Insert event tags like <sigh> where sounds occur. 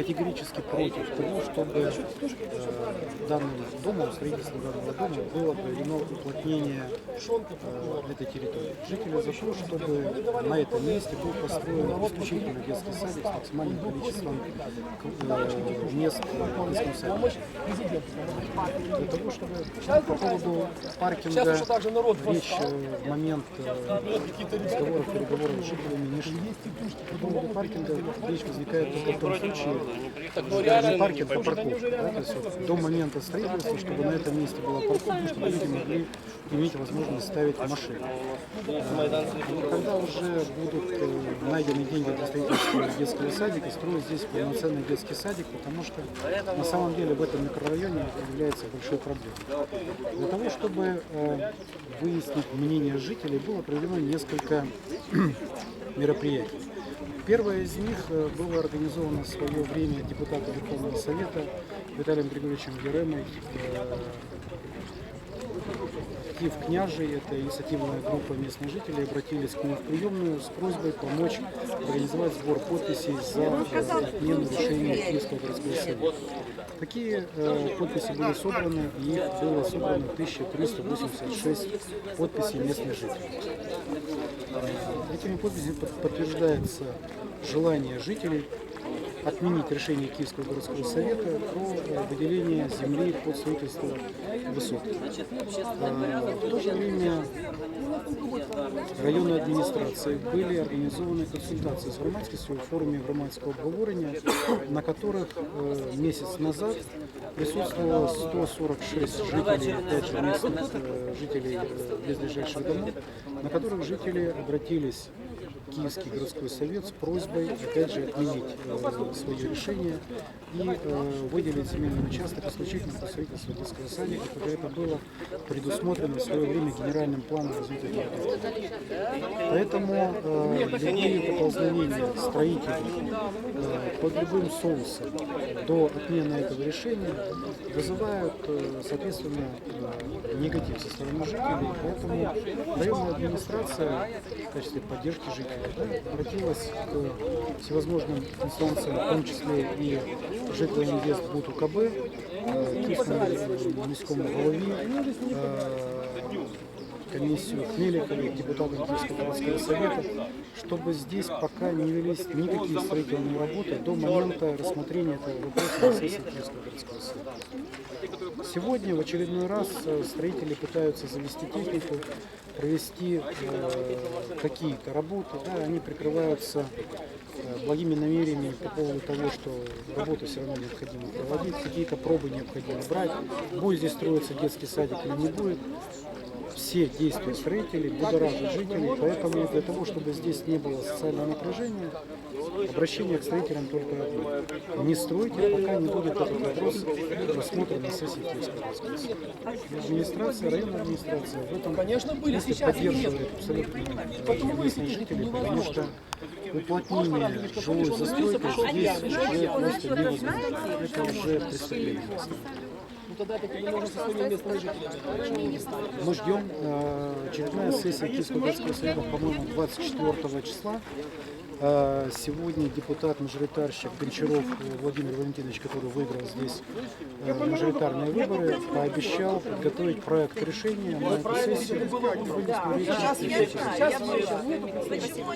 категорически против того, чтобы э, данным домом, строительство данного дома было проведено уплотнение э, этой территории. Жители за то, чтобы на этом месте был построен исключительно детский садик с максимальным количеством э, мест в детском саде. Для того, чтобы по поводу паркинга речь э, в момент разговоров, переговоров с жителями не шла. По поводу паркинга речь возникает только в том случае, не паркинг, а парковка. да, то есть вот до момента строительства, чтобы на этом месте была парковка, чтобы люди могли иметь возможность ставить машины. Э, Когда уже будут э, найдены деньги для строительства детского садика, строить здесь полноценный детский садик, потому что на самом деле в этом микрорайоне является большой проблемой. Для того, чтобы э, выяснить мнение жителей, было проведено несколько <clears throat> мероприятий. Первое из них э, было организовано в свое время депутатом Верховного Совета Виталием Григорьевичем Еремой э, Киев Княжий, это инициативная группа местных жителей, обратились к нему в приемную с просьбой помочь организовать сбор подписей за отмену решения Киевского городского совета. Такие э, подписи были собраны, и их было собрано 1386 подписей местных жителей. Э, Этими подписями под- подтверждается желание жителей отменить решение Киевского городского совета про э, выделение земли под строительство высот. Э, В то же время районной администрации были организованы консультации с громадскостью в форуме громадского обговорення, на которых э, месяц назад присутствовало 146 жителей, опять же, местных э, жителей э, близлежащих домов, на которых жители обратились Киевский городской совет с просьбой, опять же, отменить э, свое решение и э, выделить земельный участок исключительно по строительству детского садика, как это было предусмотрено в свое время генеральным планом развития города. Поэтому э, любые поползновения строителей э, под любым соусом до отмены этого решения вызывают, э, соответственно, э, негатив со стороны жителей. Поэтому районная администрация в качестве поддержки жителей да, обратилась к всевозможным инстанциям, в том числе и ЖК Инвест Буд УКБ, э, Киевскому міському голові, комиссию Хмеликова, депутатам Киевского городского совета, чтобы здесь пока не велись никакие строительные работы до момента рассмотрения этого вопроса на городского совета. Сегодня в очередной раз э, строители пытаются завести технику, провести э, какие-то работы. Да, они прикрываются э, благими намерениями по поводу того, что работы все равно необходимо проводить, какие-то пробы необходимо брать, будет здесь строиться детский садик или не будет. Все действия строителей будоражат жителей, поэтому для того, чтобы здесь не было социального напряжения, обращение к строителям только одно. Не стройте, пока не будет этот вопрос рассмотрен на сессии Киевского Администрация, районная администрация в этом Конечно, были, сейчас поддерживает абсолютно местных жителей, потому что уплотнение жилой застройки здесь уже просто невозможно. Это уже преступление. Ну тогда это невозможно со своими местными жителями. Мы ждем э, очередная сессия Киевского городского совета, по-моему, 24 числа. Э, Сегодня депутат-мажоритарщик Гончаров Владимир Валентинович, который выиграл здесь э, мажоритарные выборы, пообещал подготовить проект решения на эту сессию. Сейчас на я сессию.